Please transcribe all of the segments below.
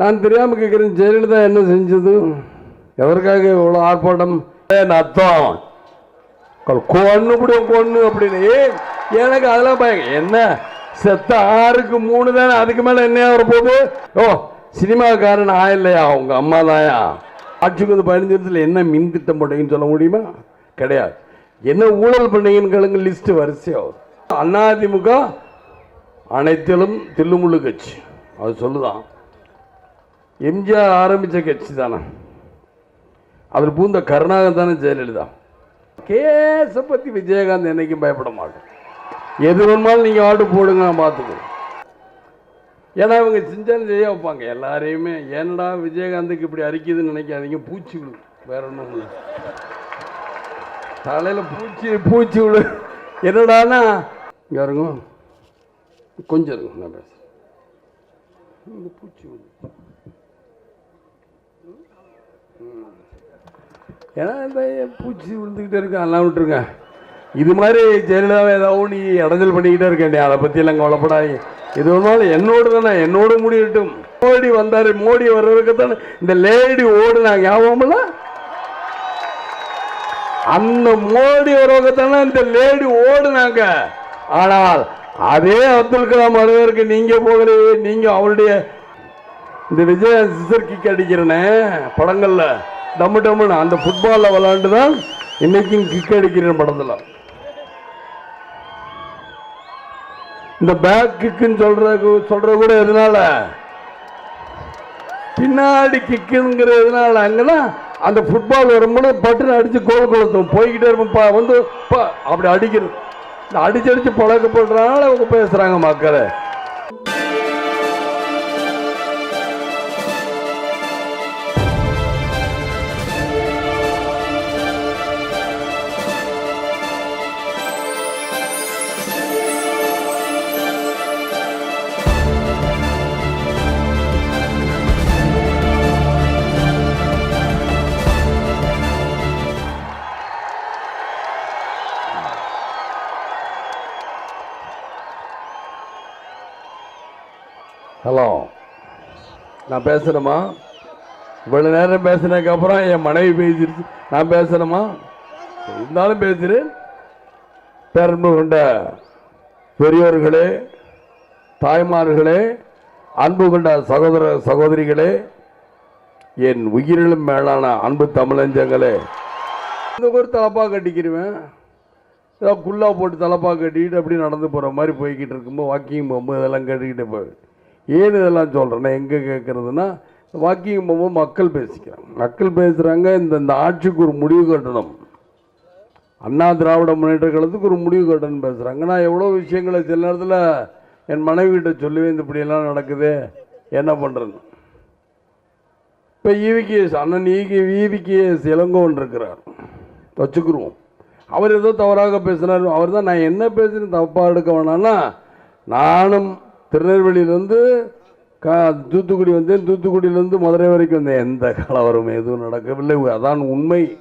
நான் தெரியாமல் கேட்குறேன் ஜெயலலிதா என்ன செஞ்சது? எதற்காக இவ்வளோ ஆர்ப்பாட்டம்? அர்த்தம்? கொன்னு முடியும் கொன்னு அப்படின்னு. எனக்கு அதெல்லாம் பயம். என்ன? செத்த ஆறுக்கு மூணு தானே அதுக்கு மேலே என்ன வர போகுது ஓ சினிமாக்காரன் ஆயில்லையா உங்க அம்மா தாயா? ஆட்சிக்கு வந்து பதினஞ்சு என்ன மின் திட்டம் போட்டீங்கன்னு சொல்ல முடியுமா? கிடையாது. என்ன ஊழல் பண்ணீங்கன்னு கேளுங்க லிஸ்ட் வரிசையாகும் அதிமுக அனைத்திலும் தில்லுமுள்ளு கட்சி. அது சொல்லுதான். எம்ஜிஆர் ஆரம்பித்த கட்சி தானே. அவர் பூந்த கருணாகரன் தானே ஜெயலலிதா. கேஸை பற்றி விஜயகாந்த் என்னைக்கும் பயப்பட மாட்டோம் எது வேணுமாலும் நீங்கள் ஆட்டு போடுங்க நான் பார்த்துக்குவோம் ஏன்னா இவங்க செஞ்சாலும் செய்ய வைப்பாங்க. எல்லாரையுமே ஏன்டா விஜயகாந்துக்கு இப்படி அரிக்குதுன்னு நினைக்காதீங்க பூச்சி விழு. வேற ஒன்றும் இல்லை. தலையில் பூச்சி பூச்சி விழு. என்னடானா இங்கே இருங்க கொஞ்சம் இருக்கும் நான் பேசுகிறேன் பூச்சி விழு. ஏன்னா இந்த பூச்சி விழுந்துக்கிட்டே இருக்கு எல்லாம் விட்டுருங்க. இது மாதிரி ஜெயலலிதாவை ஏதாவது நீ இடைஞ்சல் பண்ணிக்கிட்டே இருக்கேன் அதை பற்றியெல்லாம் கவலைப்படாது. இது ஒன்றாலும் என்னோடு தானே என்னோடு முடியட்டும். மோடி வந்தார் மோடி வர்றதுக்கு தானே இந்த லேடி ஓடுனா ஞாபகம்ல அந்த மோடி வர்றதுக்கு தானே இந்த லேடி ஓடுனாங்க. ஆனால் அதே அப்துல் கலாம் வருவதற்கு நீங்கள் போகலையே நீங்கள் அவருடைய இந்த விஜய சிசர் கிக் அடிக்கிறனே படங்களில். டம்மு டம்முன்னு அந்த ஃபுட்பாலில் விளாண்டு தான் இன்னைக்கும் கிக் அடிக்கிறேன் படத்தில். இந்த பேக் கிக்குன்னு சொல்கிற சொல்ற கூட எதனால? பின்னாடி கிக்குங்கிற எதனால? அங்கன்னா அந்த ஃபுட்பால் வரும்போது பட்டுன்னு அடிச்சு கோல் கொளுத்தும் போய்கிட்டே இருப்போம் பா- வந்து பா- அப்படி அடிக்கிறது. இந்த அடிச்சு அடிச்சு பழக்கப்படுறதுனால அவங்க பேசுறாங்க மக்களை. நான் பேசணுமா? இவ்வளோ நேரம் பேசினதுக்கப்புறம் என் மனைவி பேசிடுச்சு நான் பேசணுமா? இருந்தாலும் பேசுகிறேன் பேரன்பு கொண்ட பெரியோர்களே தாய்மார்களே அன்பு கொண்ட சகோதர சகோதரிகளே என் உயிரிலும் மேலான அன்பு தமிழஞ்சங்களே. இந்த ஒரு தலப்பாக கட்டிக்கிடுவேன் ஏதோ குல்லா போட்டு தலப்பாக கட்டிக்கிட்டு அப்படி நடந்து போகிற மாதிரி போய்கிட்டு இருக்கும்போது வாக்கிங் போகும்போது இதெல்லாம் கட்டிக்கிட்டு போய் ஏன் இதெல்லாம் சொல்கிறேன்னா எங்கே கேட்குறதுன்னா வாக்கிங் போகும்போது மக்கள் பேசிக்கிறாங்க. மக்கள் பேசுகிறாங்க இந்த இந்த ஆட்சிக்கு ஒரு முடிவு கட்டணும். அண்ணா திராவிட முன்னேற்ற கழகத்துக்கு ஒரு முடிவு கட்டணும்னு பேசுகிறாங்க நான் எவ்வளோ விஷயங்களை சில நேரத்தில் என் மனைவிகிட்ட சொல்லுவேன் இந்த இப்படியெல்லாம் நடக்குது என்ன பண்ணுறது இப்போ ஈவிகேஎஸ் அண்ணன் ஈகி ஈவிகேஎஸ் இளங்கோவன் இருக்கிறார். வச்சுக்குருவோம். அவர் ஏதோ தவறாக பேசினார். அவர் தான் நான் என்ன பேசுகிறேன் தப்பாக எடுக்க வேணாம்னா நானும் திருநெல்வேலியிலேருந்து கா தூத்துக்குடி வந்தேன். தூத்துக்குடியிலேருந்து மதுரை வரைக்கும் வந்தேன். எந்த கலவரம் எதுவும் நடக்கவில்லை. அதான் உண்மை.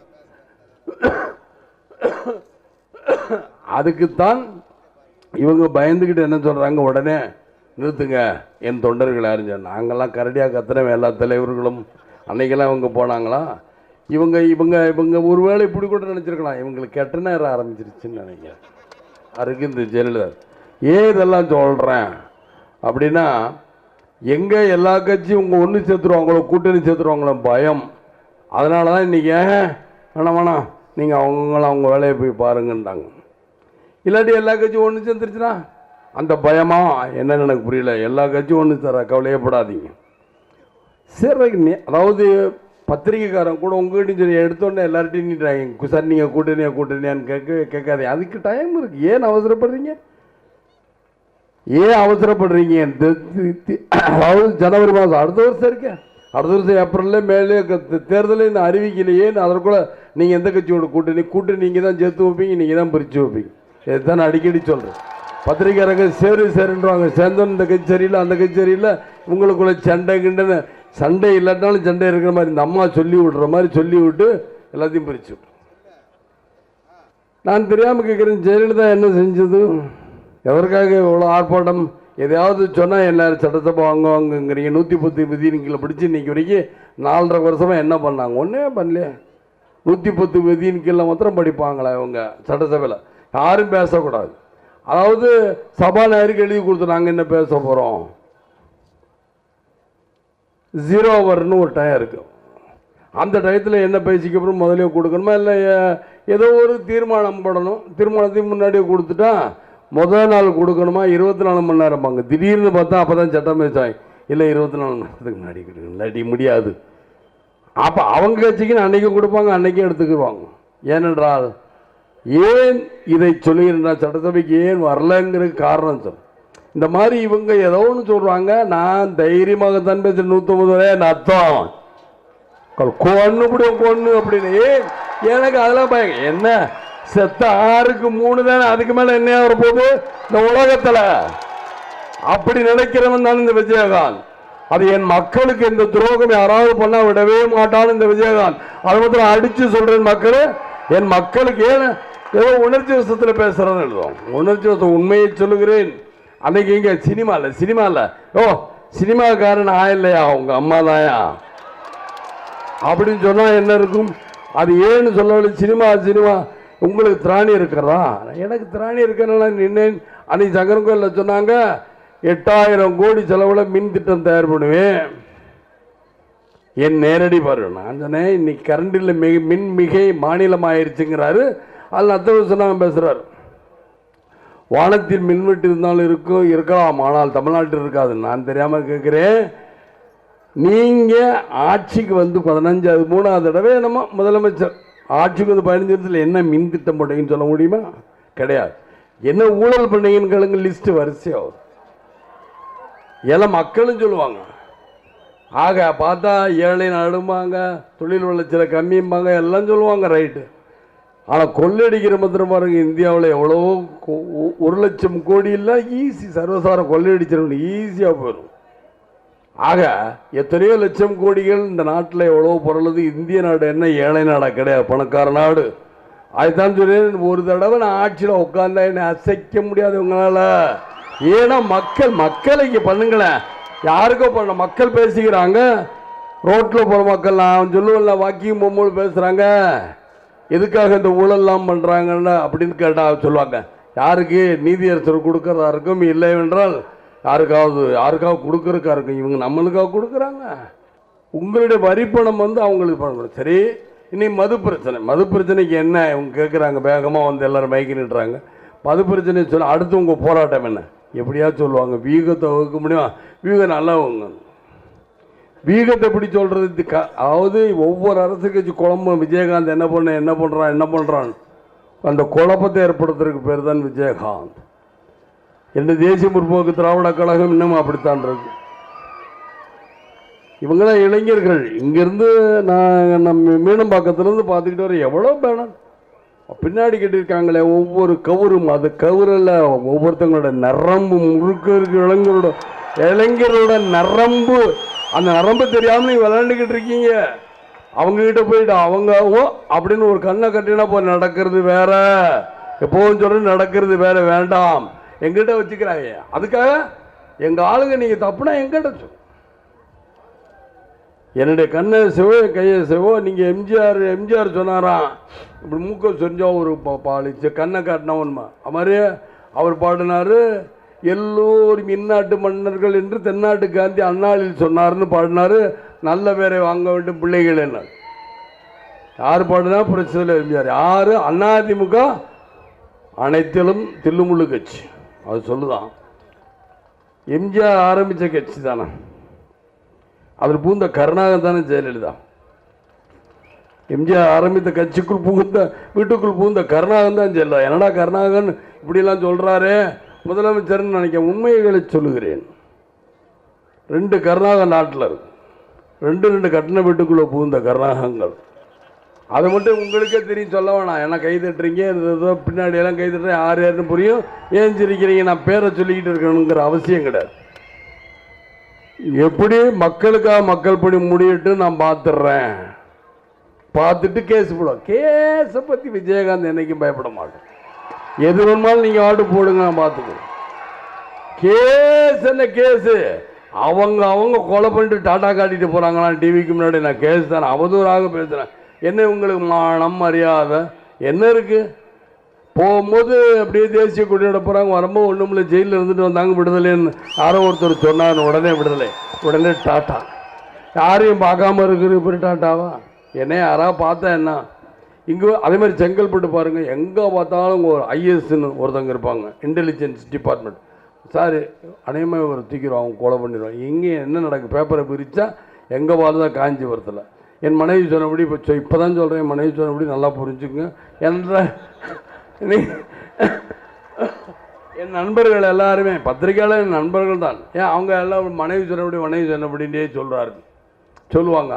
அதுக்குத்தான் இவங்க பயந்துக்கிட்டு என்ன சொல்கிறாங்க உடனே நிறுத்துங்க. என் தொண்டர்கள் யாருன்னு நாங்கள்லாம் கரடியாக கத்துனவன் எல்லா தலைவர்களும். அன்னைக்கெல்லாம் இவங்க போனாங்களா? இவங்க இவங்க இவங்க ஒருவேளை இப்படி கூட நினச்சிருக்கலாம். இவங்களுக்கு கெட்ட நேரம் ஆரம்பிச்சிருச்சுன்னு நினைக்கிறேன். அதுக்கு இந்த ஜெயலலிதா. ஏன் இதெல்லாம் சொல்கிறேன் அப்படின்னா எங்கே எல்லா கட்சியும் உங்கள் ஒன்று சேர்த்துருவாங்களோ கூட்டணி சேர்த்துருவாங்களோ பயம். அதனால தான் இன்றைக்கி ஏன் வேணாம் வேணாம் நீங்கள் அவங்களாம் அவங்க வேலையை போய் பாருங்கன்றாங்க. இல்லாட்டி எல்லா கட்சியும் ஒன்று சேர்ந்துருச்சுன்னா அந்த பயமாக என்னன்னு எனக்கு புரியல. எல்லா கட்சியும் ஒன்று தர கவலையப்படாதீங்க. சரி நீ- அதாவது பத்திரிக்கைக்காரன் கூட உங்ககிட்டையும் சொல்லி எடுத்தோடனே எல்லார்ட்டையும் நீட்டாங்க. சார் நீங்கள் கூட்டணியா கூட்டணியான்னு கேட்க கேட்காதீங்க. அதுக்கு டைம் இருக்குது ஏன் அவசரப்படுறீங்க? ஏன் அவசரப்படுறீங்க? அதாவது ஜனவரி மாதம் அடுத்த வருஷம் இருக்க. அடுத்த வருஷம் ஏப்ரல்ல மேலே தேர்தலே இன்னும் அறிவிக்கலையே அதற்குள்ள நீங்கள் எந்த கட்சியோட கூட்டணி? கூட்டணி நீங்கள் தான் சேர்த்து வைப்பீங்க நீங்கள் தான் பிரித்து வைப்பீங்க. இதுதான் நான் அடிக்கடி சொல்கிறேன் பத்திரிக்கையாளங்க சேரு சேருன்றாங்க. சேர்ந்தோம் இந்த கட்சி சரியில்லை அந்த கட்சி சரியில்லை. உங்களுக்குள்ள சண்டை கிண்டன்னு சண்டை இல்லாட்டாலும் சண்டை இருக்கிற மாதிரி இந்த அம்மா சொல்லி விடுற மாதிரி சொல்லி விட்டு எல்லாத்தையும் பிரித்து விட்டு நான் தெரியாமல் கேட்குறேன் ஜெயலலிதா என்ன செஞ்சது? எவருக்காக இவ்வளோ ஆர்ப்பாட்டம்? எதையாவது சொன்னால் எல்லாரும் சட்டசபை வாங்க வாங்குங்கிறீங்க நூற்றி பத்து விதிகளை பிடிச்சி இன்னைக்கு வரைக்கும் நாலரை வருஷமாக என்ன பண்ணாங்க? ஒன்றே பண்ணலையே நூற்றி பத்து விதிகளை மாத்திரம் படிப்பாங்களா இவங்க சட்டசபையில்? யாரும் பேசக்கூடாது. அதாவது சபாநாயகருக்கு எழுதி கொடுத்து நாங்கள் என்ன பேச போகிறோம் ஜீரோ ஓவர்னு ஒரு டயம் இருக்குது அந்த டயத்தில் என்ன பேசிக்க அப்புறம் முதலே கொடுக்கணுமா? இல்லை ஏதோ ஒரு தீர்மானம் போடணும். தீர்மானத்தையும் முன்னாடியே கொடுத்துட்டா முதல் நாள் கொடுக்கணுமா? இருபத்தி நாலு மணி நேரம்பாங்க. திடீர்னு பார்த்தா அப்போ தான் சட்டம் பேசுவாங்க. இல்லை இருபத்தி நாலு மணி நேரத்துக்கு முன்னாடி கொடுக்கணும் இல்லாட்டி முடியாது. அப்போ அவங்க கட்சிக்கு அன்னைக்கும் கொடுப்பாங்க அன்னைக்கும் எடுத்துக்குவாங்க ஏனென்றால் ஏன் இதை சொல்லுகிறேன் சட்டசபைக்கு ஏன் வரலங்கிற காரணம் சொல். இந்த மாதிரி இவங்க ஏதோ ஒன்று சொல்கிறாங்க நான் தைரியமாக தான் பேசுகிறேன் நூற்றம்பது என் அர்த்தம். கொன்னு முடியும் கொன்னு அப்படின்னு. எனக்கு அதெல்லாம் பயம். என்ன? செத்த ஆறுக்கு மூணு தானே அதுக்கு மேலே என்ன வர போகுது? இந்த உலகத்தில். அப்படி நினைக்கிறவன் தான் இந்த விஜயகாந்த். அது என் மக்களுக்கு இந்த துரோகம் யாராவது பண்ண விடவே மாட்டான் இந்த விஜயகாந்த். அது மாத்திரம் அடிச்சு சொல்றேன் மக்கள் என் மக்களுக்கு ஏன் ஏதோ உணர்ச்சி வசத்தில் பேசுறேன்னு எழுதும் உணர்ச்சி வசம் உண்மையை சொல்லுகிறேன். அன்னைக்கு இங்க சினிமா இல்லை ஓ சினிமாக்காரன் ஆயில்லையா உங்க அம்மா தாயா? அப்படின்னு சொன்னா என்ன இருக்கும்? அது ஏன்னு சொல்லவில்லை. Cinema cinema. உங்களுக்கு திராணி இருக்கிறதா? எனக்கு திராணி இருக்கிறனால நின்னேன். அன்னைக்கு சங்கரன் கோயிலில் சொன்னாங்க எட்டாயிரம் கோடி செலவில் மின் திட்டம் தயார் பண்ணுவேன். என் நேரடி பாரு நான் சொன்னேன் இன்னைக்கு கரண்டில் மிக மின் மிகை மாநிலம் ஆயிடுச்சுங்கிறாரு அதில் அத்தனை சொன்னாங்க பேசுகிறார் வானத்தில் மின்வெட்டு இருந்தாலும் இருக்கும் இருக்கலாம். ஆனால் தமிழ்நாட்டில் இருக்காது நான் தெரியாமல் கேட்குறேன். நீங்கள் ஆட்சிக்கு வந்து பதினஞ்சாவது மூணாவது தடவை நம்ம முதலமைச்சர் ஆட்சிக்கு வந்து பதினஞ்சு வருஷத்தில் என்ன மின் திட்டம் போட்டீங்கன்னு சொல்ல முடியுமா? கிடையாது. என்ன ஊழல் பண்ணீங்கன்னு கேளுங்க லிஸ்ட்டு வரிசையாகும் எல்லாம் மக்களும் சொல்லுவாங்க. ஆக பார்த்தா ஏழை நடும்பாங்க தொழில் வளர்ச்சியில் கம்மியும்பாங்க எல்லாம் சொல்லுவாங்க ரைட்டு. ஆனால் கொள்ளையடிக்கிற மாத்திரம் பாருங்க இந்தியாவில் எவ்வளோ ஒரு லட்சம் கோடி இல்லை ஈஸி சர்வசாரம் கொள்ளையடிச்சிருக்கணும் ஈஸியாக போயிடும். ஆக எத்தனையோ லட்சம் கோடிகள் இந்த நாட்டில் எவ்வளோ பொருளுது? இந்திய நாடு என்ன? ஏழை நாடா கிடையாது. பணக்கார நாடு. அதுதான் சொல்றேன் ஒரு தடவை நான் ஆட்சியில் உட்காந்தா என்னை அசைக்க முடியாது உங்களால். ஏன்னா மக்கள் மக்களை இங்கே பண்ணுங்களேன். யாருக்கோ பண்ண மக்கள் பேசிக்கிறாங்க. ரோட்டில் போகிற மக்கள் நான் சொல்லுவேன்ல வாக்கிங் போகும்போது பேசுகிறாங்க எதுக்காக இந்த ஊழல்லாம் பண்ணுறாங்கன்னு அப்படின்னு கேட்டால் சொல்லுவாங்க. யாருக்கு? நீதியரசர் கொடுக்கறதா இருக்கும். இல்லை என்றால் யாருக்காவது யாருக்காவது கொடுக்கறக்கா இருக்கும் இவங்க நம்மளுக்காக கொடுக்குறாங்க. உங்களுடைய வரிப்பணம் வந்து அவங்களுக்கு பண்ணணும் சரி இனி மது பிரச்சனை. மது பிரச்சனைக்கு என்ன இவங்க கேட்குறாங்க வேகமாக வந்து எல்லோரும் மைக்கு நிட்டுறாங்க மது பிரச்சனை சொல்ல அடுத்து உங்கள் போராட்டம் என்ன? எப்படியா சொல்லுவாங்க வீகத்தை வகுக்க முடியும்? வீகம் நல்லா வகுங்க வீகத்தை எப்படி சொல்கிறது இது க அதாவது ஒவ்வொரு அரசு கட்சி குழம்பும் விஜயகாந்த் என்ன பண்ண என்ன பண்ணுறான் என்ன பண்ணுறான் அந்த குழப்பத்தை ஏற்படுத்துறதுக்கு பேர் தான் விஜயகாந்த். இந்த தேசிய முற்போக்கு திராவிட கழகம் இன்னும் அப்படித்தான் இருக்கு. இவங்களாம் இளைஞர்கள். இங்கேருந்து நான் நம்ம மீனம்பாக்கத்துலேருந்து பார்த்துக்கிட்டு வர எவ்வளோ பேனர்? பின்னாடி கட்டியிருக்காங்களே ஒவ்வொரு கவுரும் அது கவுரில் ஒவ்வொருத்தங்களோட நரம்பு முழுக்க இருக்க இளைஞரோட இளைஞரோட நரம்பு. அந்த நரம்பு தெரியாமல் நீங்கள் விளையாண்டுக்கிட்டு இருக்கீங்க. அவங்க கிட்ட போயிட்டு அவங்க ஓ அப்படின்னு ஒரு கண்ணை கட்டினா போய் நடக்கிறது வேற. எப்போவும் சொல்லி நடக்கிறது வேற வேண்டாம். எங்கிட்ட வச்சுக்கிறாங்க அதுக்காக எங்கள் ஆளுங்க நீங்கள் தப்புனா எங்கிட்ட சொல்லு என்னுடைய கண்ணை சிவோ கையை சிவோ நீங்கள் எம்ஜிஆர் எம்ஜிஆர் சொன்னாராம் இப்படி மூக்க சொரிஞ்சா ஒரு பாலிச்சு பாலு. சரி, கண்ணை காட்டினவன்மா அது மாதிரி அவர் பாடினாரு எல்லோரும் இந்நாட்டு மன்னர்கள் என்று தென்னாட்டு காந்தி அண்ணாளில் சொன்னார்னு பாடினாரு. நல்ல பேரை வாங்க வேண்டும் பிள்ளைகள் என்ன யார் பாடினா பிரச்சனை எம்ஜிஆர். யார்? அதிமுக அனைத்திலும் தில்லுமுள்ளு கட்சி. அது சொல்லுதான். எம்ஜிஆர் ஆரம்பித்த கட்சி தானே. அதில் பூந்த கருணாகரன் தானே ஜெயலலிதா. எம்ஜிஆர் ஆரம்பித்த கட்சிக்குள் புகுந்த வீட்டுக்குள் புகுந்த கருணாகரன் தான் ஜெயலலிதா. என்னடா கருணாகரன் இப்படிலாம் சொல்கிறாரே முதலமைச்சர்னு நினைக்க உண்மைகளை சொல்லுகிறேன். ரெண்டு கருணாகரன் நாட்டில் இருக்கு. ரெண்டு ரெண்டு கட்டண வீட்டுக்குள்ளே புகுந்த கருணாகங்கள் அதை மட்டும் உங்களுக்கே தெரியும் சொல்ல வேணாம். ஏன்னா கை தட்டுறீங்க ஏதோ பின்னாடி எல்லாம் கை தட்டுற யார் யாருன்னு புரியும். ஏன் சிரிக்கிறீங்க நான் பேரை சொல்லிக்கிட்டு இருக்கணுங்கிற அவசியம் கிடையாது. எப்படி மக்களுக்காக மக்கள் படி முடியிட்டு நான் பார்த்துடுறேன். பார்த்துட்டு கேஸ் போடுவோம். கேஸை பற்றி விஜயகாந்த் என்னைக்கும் பயப்பட மாட்டேன் எது வேணுமாலும் நீங்கள் ஆர்டர் போடுங்க நான் பார்த்துக்குறேன். கேஸ் என்ன கேஸு? அவங்க அவங்க கொலை பண்ணிட்டு டாட்டா காட்டிட்டு போகிறாங்களாம் டிவிக்கு முன்னாடி. நான் கேஸ் தானே அவதூறாக பேசுகிறேன் என்ன உங்களுக்கு மானம் மரியாதை என்ன இருக்குது போகும்போது அப்படியே தேசிய கொடியோட போகிறாங்க வரும்போது ஒன்றும் இல்லை ஜெயிலில் இருந்துட்டு வந்தாங்க விடுதலைன்னு யாரோ ஒருத்தர் சொன்னார் உடனே விடுதலை. உடனே டாட்டா. யாரையும் பார்க்காம இருக்கிற இப்படி டாட்டாவா? என்ன யாராவது பார்த்தா என்ன? இங்கே அதே மாதிரி செங்கல்பட்டு பாருங்கள் எங்கே பார்த்தாலும் ஒரு ஐஎஸ்ன்னு ஒருத்தவங்க இருப்பாங்க இன்டெலிஜென்ஸ் டிபார்ட்மெண்ட் சார் அநேகமாக ஒரு தூக்கிடுவோம் அவங்க கொலை பண்ணிடுவோம் எங்கே என்ன நடக்கு? பேப்பரை பிரித்தா எங்கே பார்த்தா காஞ்சிபுரத்தில். என் மனைவி சொன்னபடி இப்போ இப்போ தான் சொல்கிறேன் என் மனைவி சொன்னபடி நல்லா புரிஞ்சுக்குங்க. என்ற நீ- என் நண்பர்கள் எல்லாருமே பத்திரிக்கையாளர் என் நண்பர்கள் தான். ஏன் அவங்க எல்லாம் மனைவி சொன்னபடி மனைவி சொன்னபடின்றே சொல்கிறாரு சொல்லுவாங்க.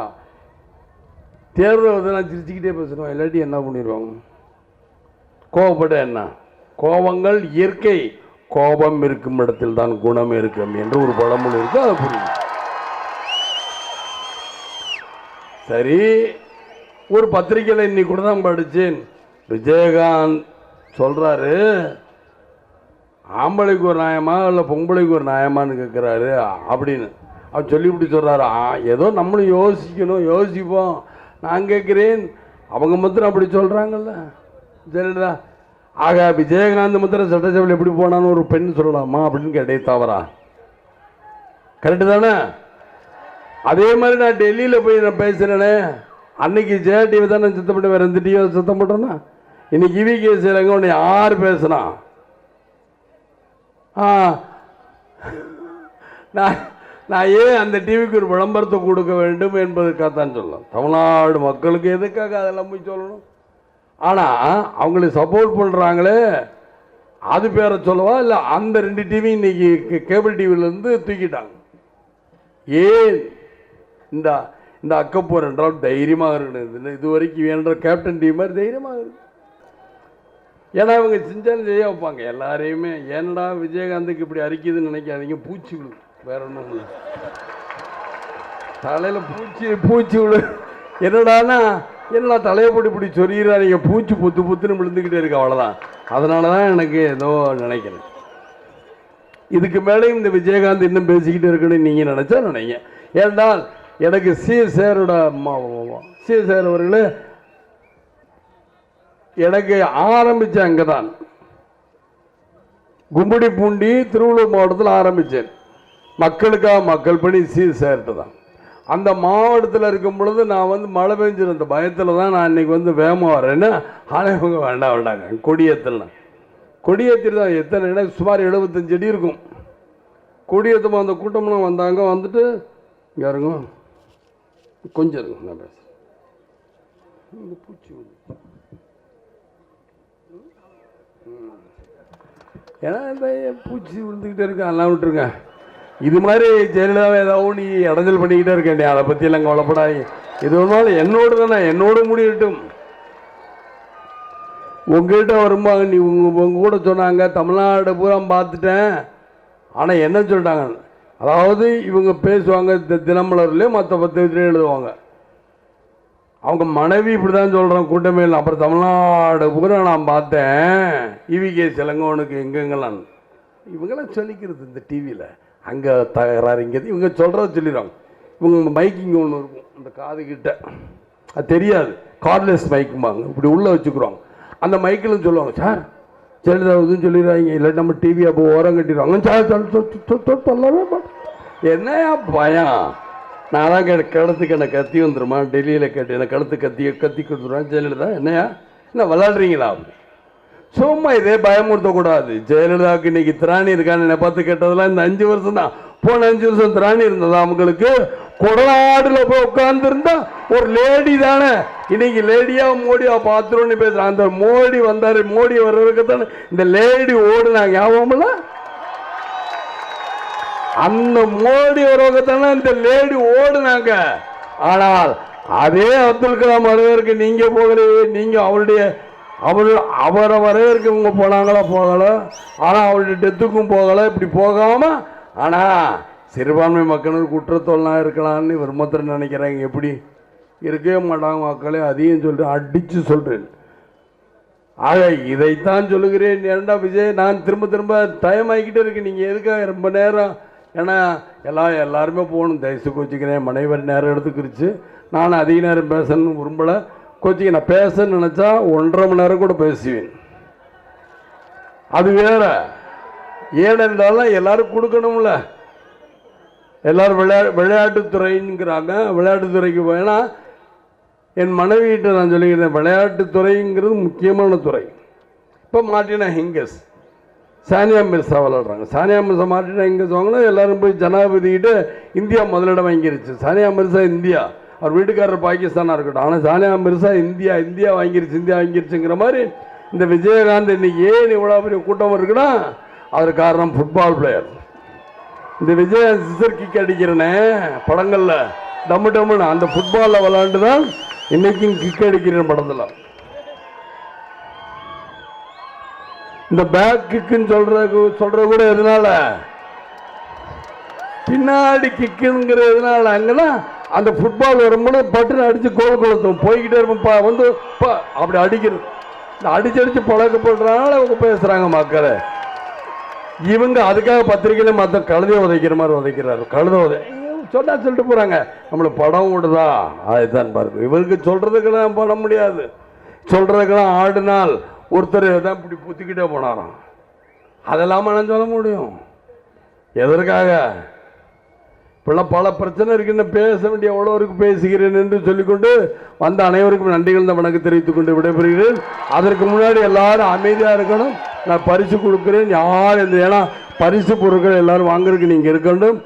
தேர்தல் வந்து நான் சிரிச்சுக்கிட்டே பேசுகிறோம் இல்லாட்டி என்ன பண்ணிடுவாங்க? கோவப்பட என்ன? கோபங்கள் இயற்கை. கோபம் இருக்கும் இடத்தில் தான் குணம் இருக்கும் என்று ஒரு பழமொழி இருக்குது அதை புரியும் சரி ஒரு பத்திரிக்கையில் இன்னைக்கு கூட தான் படித்தேன் விஜயகாந்த் சொல்கிறாரு ஆம்பளைக்கு ஒரு நியாயமா இல்லை பொம்பளைக்கு ஒரு நியாயமான்னு கேட்குறாரு அப்படின்னு. அவர் சொல்லி இப்படி சொல்கிறாரு ஆ ஏதோ நம்மளும் யோசிக்கணும் யோசிப்போம். நான் கேட்குறேன் அவங்க மாத்திரம் அப்படி சொல்கிறாங்கல்ல சரிடா ஆக விஜயகாந்த் மாத்திரம் சட்டசபையில் எப்படி போனான்னு ஒரு பெண் சொல்லலாமா அப்படின்னு கேட்டே தவறா. கரெக்டு தானே? அதே மாதிரி நான் டெல்லியில் போய் நான் பேசுகிறேனே அன்னைக்கு ஜேடிவி டிவி தான் நான் சுத்தம் பண்ணி வேறு எந்த டிவியை சுத்தம் பண்ணுறேன்னா இன்னைக்கு இவி செய்கிறாங்க உன்னை யார் பேசுனா? ஆ. நான் நான் ஏன் அந்த டிவிக்கு ஒரு விளம்பரத்தை கொடுக்க வேண்டும் என்பதற்காகத்தான் சொல்லலாம் தமிழ்நாடு மக்களுக்கு எதுக்காக அதெல்லாம் போய் சொல்லணும்? ஆனால் அவங்களுக்கு சப்போர்ட் பண்ணுறாங்களே அது பேரை சொல்லவா? இல்லை அந்த ரெண்டு டிவி இன்னைக்கு கே- கேபிள் டிவிலேருந்து தூக்கிட்டாங்க. ஏன்? இந்த இந்த அக்கப்போர் என்றால் தைரியமாக இருக்கணும் இது இது வரைக்கும் என்ற கேப்டன் டீம் மாதிரி தைரியமாக இருக்கு ஏன்னா இவங்க செஞ்சாலும் செய்ய வைப்பாங்க. எல்லாரையுமே ஏன்டா விஜயகாந்துக்கு இப்படி அரிக்குதுன்னு நினைக்காதீங்க. பூச்சி விழு. வேற ஒன்றும் இல்லை. தலையில் பூச்சி பூச்சி விழு. என்னடானா என்னடா தலையை போட்டு இப்படி சொல்லிடுறாங்க பூச்சி புத்து புத்துன்னு விழுந்துக்கிட்டே இருக்கு. அவ்வளோதான் அதனால தான் எனக்கு ஏதோ நினைக்கிறேன். இதுக்கு மேலேயும் இந்த விஜயகாந்த் இன்னும் பேசிக்கிட்டு இருக்குன்னு நீங்கள் நினச்சா நினைங்க. ஏன்னால் எனக்கு சி சேரோட சி சேர் அவர்களே எனக்கு ஆரம்பித்தேன் அங்கே தான் கும்படி பூண்டி திருவள்ளூர் மாவட்டத்தில் ஆரம்பித்தேன் மக்களுக்காக மக்கள் பணி சி சேர்ட்டு தான். அந்த மாவட்டத்தில் இருக்கும் பொழுது நான் வந்து மழை பெஞ்சிருந்த பயத்தில் தான் நான் இன்றைக்கி வந்து வேகமாக வரேன்னா ஆனால் இவங்க வேண்டாம் வேண்டாங்க. கொடியேற்றலாம் கொடியேற்றிட்டு தான் எத்தனை இடம் சுமார் எழுபத்தஞ்சு அடி இருக்கும். கொடியேற்றமாக அந்த கூட்டம்லாம் வந்தாங்க வந்துட்டு இங்கே இருக்கும் கொஞ்சம் இருங்க நான் பேசுகிறேன் பூச்சி வந்து. ஏன்னா இந்த பூச்சி விழுந்துக்கிட்டே இருக்கு எல்லாம் விட்டுருங்க. இது மாதிரி ஜெயலலிதாவை ஏதாவது நீ இடைஞ்சல் பண்ணிக்கிட்டே இருக்கேன் அதை பற்றியெல்லாம் கவலைப்படாது இது ஒன்றாலும் என்னோடு தானே என்னோடு முடியட்டும். உங்ககிட்ட வரும்போது நீ உங்கள் உங்கள் கூட சொன்னாங்க தமிழ்நாடு பூரா பார்த்துட்டேன். ஆனால் என்ன சொல்லிட்டாங்க? அதாவது இவங்க பேசுவாங்க தி- தினமலர்லேயே மற்ற பத்திரிகையிலையும் எழுதுவாங்க. அவங்க மனைவி இப்படி தான் சொல்கிறான் கூட்டமே இல்லை. அப்புறம் தமிழ்நாடு பூரா நான் பார்த்தேன். இவிகே சிலங்கோனுக்கு எங்கெங்கெல்லாம்? இவங்கெல்லாம் சொல்லிக்கிறது இந்த டிவியில் அங்கே தகராறு இங்கே இவங்க சொல்கிறத சொல்லிடுவாங்க இவங்க மைக்கிங் ஒன்று இருக்கும். அந்த காது கிட்ட. அது தெரியாது. கார்ட்லெஸ் மைக்கும்பாங்க இப்படி உள்ளே வச்சுக்கிறோம். அந்த மைக்கிலும் சொல்லுவாங்க சார் ஜெயலலிதா சொல்லிடுறாங்க. இல்லை நம்ம டிவி அப்போ ஓரம் கட்டிடுவாங்க சார் சொல்லவே மாட்டேன். என்னையா பயம்? நான் தான் கே என்னை கத்தி வந்துருமா? டெல்லியில் கட்டி என்ன கழுத்து கத்தி கத்தி கொடுத்துருவான் ஜெயலலிதா. என்னையா? என்ன விளாடுறீங்களா சும்மா இதே பயமுறுத்தக்கூடாது. ஜெயலலிதாவுக்கு இன்னைக்கு திராணி இருக்கான்னு என்னை பார்த்து கேட்டதெல்லாம் இந்த அஞ்சு வருஷம் தான் போன அஞ்சு வருஷம் திராணி இருந்ததா அவங்களுக்கு கொடநாடுல போய் உட்கார்ந்துருந்தா ஒரு லேடி தானே? இன்னைக்கு லேடியா மோடியா பார்த்துருன்னு பேசுறான். அந்த மோடி வந்தாரு மோடி வர்றதுக்கு தானே இந்த லேடி ஓடுனாங்க. ஞாபகம்ல அந்த மோடி வரவங்கத்தானே இந்த லேடி ஓடுனாங்க. ஆனால் அதே அப்துல் கலாம் வரவேற்கு நீங்க போகலையே நீங்க அவருடைய அவர் அவரை வரவேற்கு இவங்க போனாங்களா போகல. ஆனால் அவருடைய டெத்துக்கும் போகலை இப்படி போகாம ஆனால் சிறுபான்மை மக்களுக்கு குற்றத்தொல்லாம் இருக்கலாம்னு இவர் மாத்திரம் நினைக்கிறாங்க எப்படி? இருக்கவே மாட்டாங்க மக்களே அதையும் சொல்லிட்டு அடித்து சொல்கிறேன் ஆக இதைத்தான் சொல்லுகிறேன். ஏன்டா விஜய் நான் திரும்ப திரும்ப டைம் ஆகிக்கிட்டே இருக்கு. நீங்கள் எதுக்காக ரொம்ப நேரம்? ஏன்னா எல்லாம் எல்லாருமே போகணும். தயசு கோச்சிக்கிறேன். மனைவர் நேரம் எடுத்துக்கிருச்சு. நான் அதிக நேரம் பேசணும்னு விரும்பலை. கோச்சிக்க நான் பேசணும்னு நினச்சா ஒன்றரை மணி நேரம் கூட பேசுவேன். அது வேற. ஏனென்றாலும் எல்லாரும் கொடுக்கணும்ல. எல்லாரும் விளையா விளையாட்டுத்துறைங்கிறாங்க. விளையாட்டுத்துறைக்கு வேணால் என் மனைவியிட்ட நான் சொல்லிக்கிறேன் விளையாட்டுத்துறைங்கிறது முக்கியமான துறை. இப்போ மாட்டினா ஹிங்கஸ். சானியா மிர்சா விளாடுறாங்க சானியா மிர்சா மாட்டினா ஹிங்கஸ் வாங்கினா எல்லாரும் போய் ஜனாதிபதிக்கிட்ட இந்தியா முதலிடம் வாங்கிருச்சு. சானியா மிர்சா இந்தியா. அவர் வீட்டுக்காரர் பாகிஸ்தானாக இருக்கட்டும். ஆனால் சானியா மிர்சா இந்தியா இந்தியா வாங்கிருச்சு இந்தியா வாங்கிருச்சுங்கிற மாதிரி இந்த விஜயகாந்த் இன்னைக்கு ஏன் இவ்வளோ பெரிய கூட்டம் இருக்குன்னா அதற்கு காரணம் ஃபுட்பால் பிளேயர் இந்த விஜய் சிசர் கிக் அடிக்கிறனே படங்களில் டம்மு டம்முன்னு அந்த ஃபுட்பாலில் விளாண்டு தான் இன்னைக்கும் கிக் அடிக்கிறேன் படத்துல. இந்த பேக் கிக்குன்னு சொல்ற சொல்ற கூட எதனால? பின்னாடி கிக்குங்கிறதுனால அங்கதான் அந்த ஃபுட்பால் வரும்போது பட்டுன்னு அடிச்சு கோல் கொளுத்தும் போய்கிட்டே இருப்போம் பா- வந்து பா அப்படி அடிக்கிறது. இந்த அடிச்சு அடிச்சு பழக்கப்படுறதுனால அவங்க பேசுறாங்க மக்களை. இவங்க அதுக்காக பத்திரிகையில மற்ற கழுதை உதைக்கிற மாதிரி உதைக்கிறாரு. கழுதை உதை. சொன்னா சொல்லிட்டு போகிறாங்க நம்மளுக்கு படம் விடுதா அதுதான் பாருங்க இவருக்கு சொல்கிறதுக்கெல்லாம் பண்ண முடியாது. சொல்கிறதுக்கெல்லாம் ஆடினால் ஒருத்தர் தான் இப்படி புத்திக்கிட்டே போனாராம். அதெல்லாம் நான் சொல்ல முடியும்? எதற்காக? இப்பெல்லாம் பல பிரச்சனை இருக்குன்னு பேச வேண்டிய எவ்வளோருக்கு பேசுகிறேன் என்று சொல்லிக்கொண்டு வந்த அனைவருக்கும் நன்றிகள் இந்த வணக்கம் தெரிவித்துக் கொண்டு விடைபெறுகிறேன். அதற்கு முன்னாடி எல்லாரும் அமைதியாக இருக்கணும். நான் பரிசு கொடுக்குறேன். யார் இந்த ஏன்னா பரிசு பொருட்கள் எல்லாரும் வாங்குறதுக்கு நீங்கள் இருக்கணும்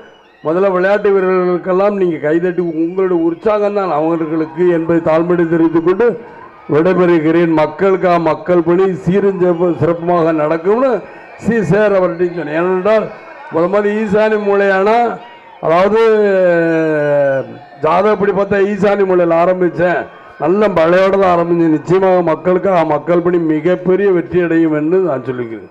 முதல்ல விளையாட்டு வீரர்களுக்கெல்லாம் நீங்கள் கைதட்டி உங்களுடைய உற்சாகம் தான் அவர்களுக்கு என்பதை தாழ்மையை தெரிவித்துக் கொண்டு விடைபெறுகிறேன். மக்களுக்காக மக்கள் பணி சீரும் சிறப்புமாக நடக்கும்னு சி. சேர் அவர்கிட்ட சொன்னேன். ஏனென்றால் முதல் மாதிரி ஈசானி மூலையானா அதாவது ஜாதகப்படி பார்த்தா ஈசானி மூலையில் ஆரம்பித்தேன் நல்ல மழையோடு தான் ஆரம்பித்தேன் நிச்சயமாக மக்களுக்கு மக்கள் பணி மிகப்பெரிய வெற்றி அடையும் என்று நான் சொல்லிக்கிறேன்